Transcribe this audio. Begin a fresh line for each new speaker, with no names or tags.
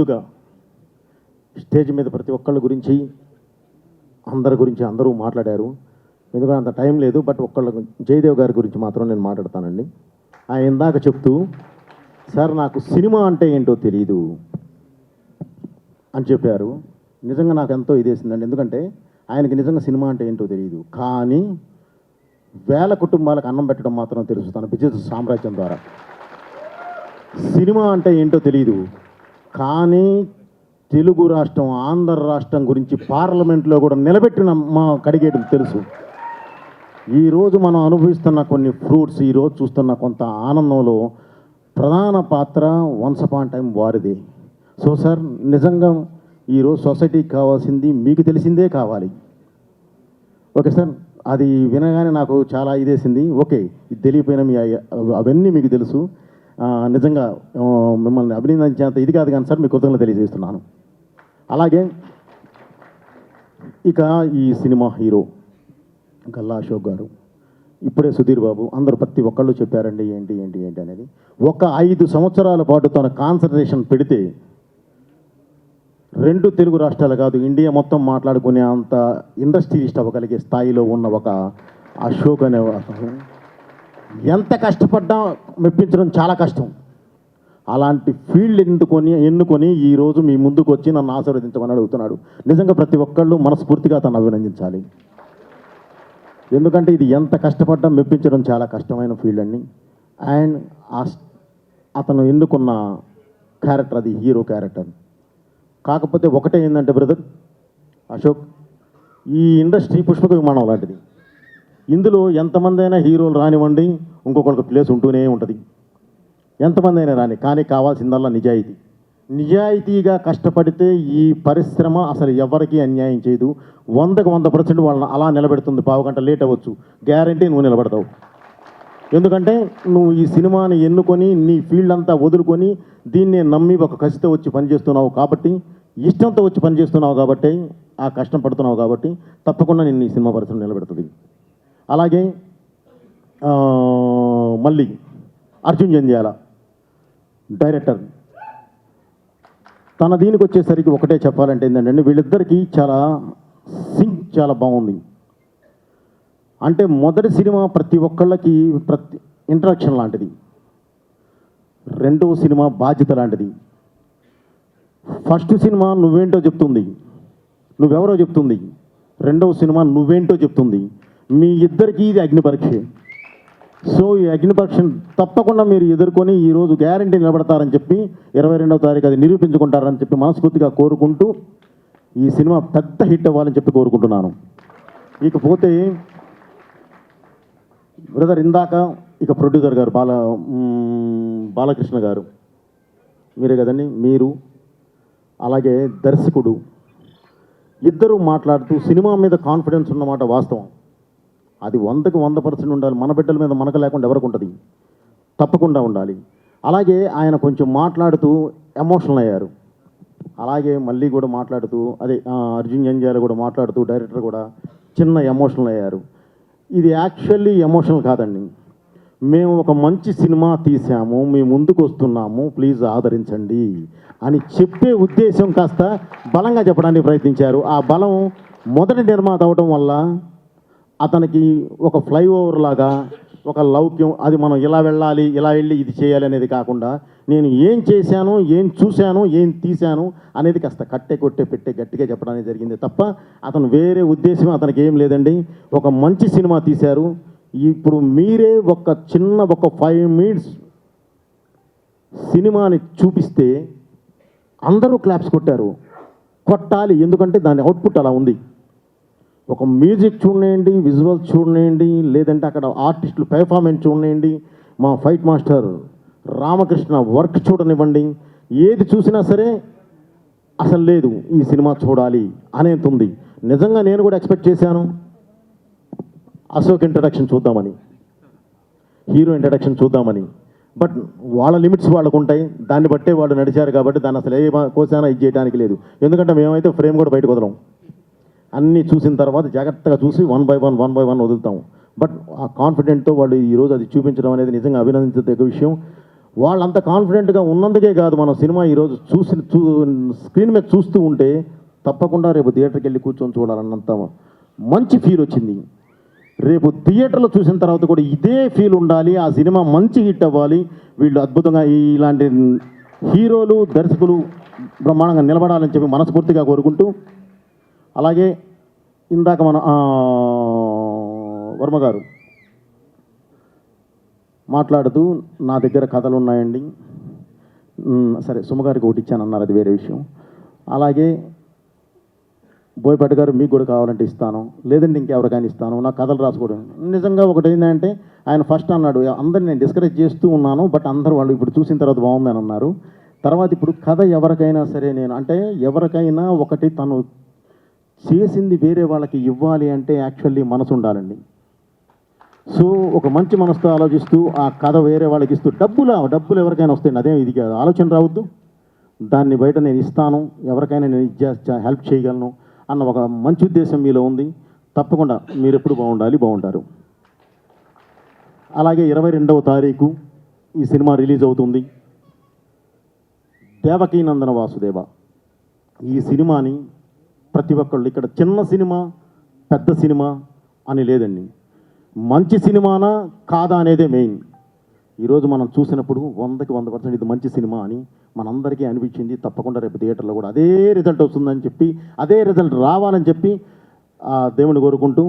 ముందుగా స్టేజ్ మీద ప్రతి ఒక్కళ్ళ గురించి అందరి గురించి అందరూ మాట్లాడారు. ఎందుకంటే అంత టైం లేదు బట్ ఒక్కళ్ళ జయదేవ్ గారి గురించి మాత్రం నేను మాట్లాడతానండి. ఆయన ఇందాక చెప్తూ సార్ నాకు సినిమా అంటే ఏంటో తెలియదు అని చెప్పారు. నిజంగా నాకు ఎంతో ఇదేసిందండి. ఎందుకంటే ఆయనకి నిజంగా సినిమా అంటే ఏంటో తెలియదు కానీ వేల కుటుంబాలకు అన్నం పెట్టడం మాత్రం తెలుసు తన బిజినెస్ సామ్రాజ్యం ద్వారా. సినిమా అంటే ఏంటో తెలియదు కానీ తెలుగు రాష్ట్రం ఆంధ్ర రాష్ట్రం గురించి పార్లమెంట్లో కూడా నిలబెట్టిన మా కడిగేటికి తెలుసు. ఈరోజు మనం అనుభవిస్తున్న కొన్ని ఫ్రూట్స్ ఈరోజు చూస్తున్న కొంత ఆనందంలో ప్రధాన పాత్ర వన్స్ అపాన్ టైం వారిది. సో సార్ నిజంగా ఈరోజు సొసైటీకి కావాల్సింది మీకు తెలిసిందే కావాలి. ఓకే సార్ అది వినగానే నాకు చాలా ఇదేసింది. ఓకే ఇది తెలియపోయిన మీ అవన్నీ మీకు తెలుసు. నిజంగా మిమ్మల్ని అభినందించేంత ఇది కాదు కానీ సార్ మీ కృతజ్ఞత తెలియజేస్తున్నాను. అలాగే ఇక ఈ సినిమా హీరో గల్లా అశోక్ గారు ఇప్పుడే సుధీర్ బాబు అందరు ప్రతి ఒక్కళ్ళు చెప్పారండి ఏంటి ఏంటి ఏంటి అనేది. ఒక ఐదు సంవత్సరాల పాటు తన కాన్సన్ట్రేషన్ పెడితే రెండు తెలుగు రాష్ట్రాలు కాదు ఇండియా మొత్తం మాట్లాడుకునే అంత ఇండస్ట్రియలిస్ట్ అవ్వగలిగే స్థాయిలో ఉన్న ఒక అశోక్ అనే ఎంత కష్టపడ్డా మెప్పించడం చాలా కష్టం. అలాంటి ఫీల్డ్ ఎన్నుకొని ఎన్నుకొని ఈరోజు మీ ముందుకు వచ్చి నన్ను ఆశీర్వదించమని అడుగుతున్నాడు. నిజంగా ప్రతి ఒక్కళ్ళు మనస్ఫూర్తిగా తను అభినందించాలి. ఎందుకంటే ఇది ఎంత కష్టపడ్డా మెప్పించడం చాలా కష్టమైన ఫీల్డ్ అండి. అండ్ అతను ఎన్నుకున్న క్యారెక్టర్ అది హీరో క్యారెక్టర్. కాకపోతే ఒకటే ఏంటంటే బ్రదర్ అశోక్ ఈ ఇండస్ట్రీ పుష్పక విమానం లాంటిది. ఇందులో ఎంతమంది అయినా హీరోలు రానివ్వండి ఇంకొకరికి ప్లేస్ ఉంటూనే ఉంటుంది. ఎంతమంది అయినా రాని కానీ కావాల్సిందల్లా నిజాయితీ. నిజాయితీగా కష్టపడితే ఈ పరిశ్రమ అసలు ఎవరికీ అన్యాయం చేయదు. వందకు వంద పర్సెంట్ వాళ్ళని అలా నిలబెడుతుంది. పావు గంట లేట్ అవ్వచ్చు. గ్యారంటీ నువ్వు నిలబడతావు. ఎందుకంటే నువ్వు ఈ సినిమాని ఎన్నుకొని నీ ఫీల్డ్ అంతా వదులుకొని దీన్నే నమ్మి ఒక కసితో వచ్చి పనిచేస్తున్నావు కాబట్టి ఇష్టంతో వచ్చి పనిచేస్తున్నావు కాబట్టి ఆ కష్టం పడుతున్నావు కాబట్టి తప్పకుండా నేను ఈ సినిమా పరిశ్రమ నిలబెడుతుంది. అలాగే మళ్ళీ అర్జున్ జంధ్యాల డైరెక్టర్. తన దీనికి వచ్చేసరికి ఒకటే చెప్పాలంటే ఏంటంటే వీళ్ళిద్దరికీ చాలా సింక్ చాలా బాగుంది. అంటే మొదటి సినిమా ప్రతి ఒక్కళ్ళకి ప్రతి ఇంట్రడక్షన్ లాంటిది. రెండవ సినిమా బాధ్యత లాంటిది. ఫస్ట్ సినిమా నువ్వేంటో చెప్తుంది. నువ్వెవరో చెప్తుంది. రెండవ సినిమా నువ్వేంటో చెప్తుంది. మీ ఇద్దరికీ ఇది అగ్ని పరీక్ష. సో ఈ అగ్నిపరీక్ష తప్పకుండా మీరు ఎదుర్కొని ఈరోజు గ్యారంటీ నిలబడతారని చెప్పి ఇరవై రెండవ తారీఖు అది నిరూపించుకుంటారని చెప్పి మనస్ఫూర్తిగా కోరుకుంటూ ఈ సినిమా పెద్ద హిట్ అవ్వాలని చెప్పి కోరుకుంటున్నాను. ఇకపోతే బ్రదర్ ఇందాక ఇక ప్రొడ్యూసర్ గారు బాల బాలకృష్ణ గారు మీరే కదండి మీరు అలాగే దర్శకుడు ఇద్దరు మాట్లాడుతూ సినిమా మీద కాన్ఫిడెన్స్ ఉన్నమాట వాస్తవం. అది వందకు వంద పర్సెంట్ ఉండాలి. మన బిడ్డల మీద మనకు లేకుండా ఎవరికి ఉంటుంది? తప్పకుండా ఉండాలి. అలాగే ఆయన కొంచెం మాట్లాడుతూ ఎమోషనల్ అయ్యారు. అలాగే మళ్ళీ కూడా మాట్లాడుతూ అదే అర్జున్ జంజాల కూడా మాట్లాడుతూ డైరెక్టర్ కూడా చిన్న ఎమోషనల్ అయ్యారు. ఇది యాక్చువల్లీ ఎమోషనల్ కాదండి. మేము ఒక మంచి సినిమా తీసాము మీ ముందుకు వస్తున్నాము ప్లీజ్ ఆదరించండి అని చెప్పే ఉద్దేశం కాస్త బలంగా చెప్పడానికి ప్రయత్నించారు. ఆ బలం మొదటి నిర్మాత అవడం వల్ల అతనికి ఒక ఫ్లైఓవర్ లాగా ఒక లౌక్యం అది మనం ఇలా వెళ్ళాలి ఇలా వెళ్ళి ఇది చేయాలి అనేది కాకుండా నేను ఏం చేశాను ఏం చూశాను ఏం తీశాను అనేది కాస్త కట్టే కొట్టే పెట్టే గట్టిగా చెప్పడానికి జరిగింది తప్ప అతను వేరే ఉద్దేశం అతనికి ఏం లేదండి. ఒక మంచి సినిమా తీశారు. ఇప్పుడు మీరే ఒక చిన్న ఒక ఫైవ్ మినిట్స్ సినిమాని చూపిస్తే అందరూ క్లాప్స్ కొట్టారు. కొట్టాలి ఎందుకంటే దాని అవుట్పుట్ అలా ఉంది. ఒక మ్యూజిక్ చూడండి విజువల్స్ చూడండి లేదంటే అక్కడ ఆర్టిస్టులు పెర్ఫార్మెన్స్ చూడండి మా ఫైట్ మాస్టర్ రామకృష్ణ వర్క్ చూడనివ్వండి ఏది చూసినా సరే అసలు లేదు ఈ సినిమా చూడాలి అనేది ఉంది నిజంగా నేను కూడా ఎక్స్పెక్ట్ చేశాను అశోక్ ఇంట్రడక్షన్ చూద్దామని హీరో ఇంట్రడక్షన్ చూద్దామని. బట్ వాళ్ళ లిమిట్స్ వాళ్ళకు ఉంటాయి దాన్ని బట్టే వాళ్ళు నడిచారు కాబట్టి దాన్ని అసలు ఏ కోసానా ఇది చేయడానికి లేదు. ఎందుకంటే మేమైతే ఫ్రేమ్ కూడా బయటకు వదలం. అన్నీ చూసిన తర్వాత జాగ్రత్తగా చూసి one by one one by one వదులుతాము. But ఆ కాన్ఫిడెంట్తో వాళ్ళు ఈరోజు అది చూపించడం అనేది నిజంగా అభినందించదగ్గ విషయం. వాళ్ళంత కాన్ఫిడెంట్గా ఉన్నందుకే కాదు మనం సినిమా ఈరోజు చూసి చూ స్క్రీన్ మీద చూస్తూ ఉంటే తప్పకుండా రేపు థియేటర్కి వెళ్ళి కూర్చొని చూడాలన్నంత మంచి ఫీల్ వచ్చింది. రేపు థియేటర్లో చూసిన తర్వాత కూడా ఇదే ఫీల్ ఉండాలి ఆ సినిమా మంచి హిట్ అవ్వాలి. వీళ్ళు అద్భుతంగా ఇలాంటి హీరోలు దర్శకులు బ్రహ్మాండంగా నిలబడాలని చెప్పి మనస్ఫూర్తిగా కోరుకుంటూ అలాగే ఇందాక మన వర్మ గారు మాట్లాడుతూ నా దగ్గర కథలు ఉన్నాయండి సరే సుమగారికి ఒకటి ఇచ్చాను అన్నారు అది వేరే విషయం. అలాగే బోయపాటి గారు మీకు కూడా కావాలంటే ఇస్తాను లేదంటే ఇంకెవరికైనా ఇస్తాను నా కథలు రాసుకోవడం. నిజంగా ఒకటి ఏంటంటే ఆయన ఫస్ట్ అన్నాడు అందరిని నేను డిస్కరేజ్ చేస్తూ ఉన్నాను బట్ అందరూ వాళ్ళు ఇప్పుడు చూసిన తర్వాత బాగుందని అన్నారు. తర్వాత ఇప్పుడు కథ ఎవరికైనా సరే నేను అంటే ఎవరికైనా ఒకటి తను చేసింది వేరే వాళ్ళకి ఇవ్వాలి అంటే యాక్చువల్లీ మనసు ఉండాలండి. సో ఒక మంచి మనసుతో ఆలోచిస్తూ ఆ కథ వేరే వాళ్ళకి ఇస్తూ డబ్బులు డబ్బులు ఎవరికైనా వస్తాయండి. అదేం ఇది కాదు. ఆలోచన రావద్దు. దాన్ని బయట నేను ఇస్తాను. ఎవరికైనా నేను హెల్ప్ చేయగలను అన్న ఒక మంచి ఉద్దేశం మీలో ఉంది. తప్పకుండా మీరు ఎప్పుడు బాగుండాలి బాగుంటారు. అలాగే ఇరవై రెండవ తారీఖు ఈ సినిమా రిలీజ్ అవుతుంది. దేవకీ నందన వాసుదేవ. ఈ సినిమాని ప్రతి ఒక్కళ్ళు ఇక్కడ చిన్న సినిమా పెద్ద సినిమా అని లేదండి. మంచి సినిమానా కాదా అనేదే మెయిన్. ఈరోజు మనం చూసినప్పుడు వందకి వంద పర్సెంట్ ఇది మంచి సినిమా అని మనందరికీ అనిపించింది. తప్పకుండా రేపు థియేటర్లో కూడా అదే రిజల్ట్ వస్తుందని చెప్పి అదే రిజల్ట్ రావాలని చెప్పి దేవుని కోరుకుంటూ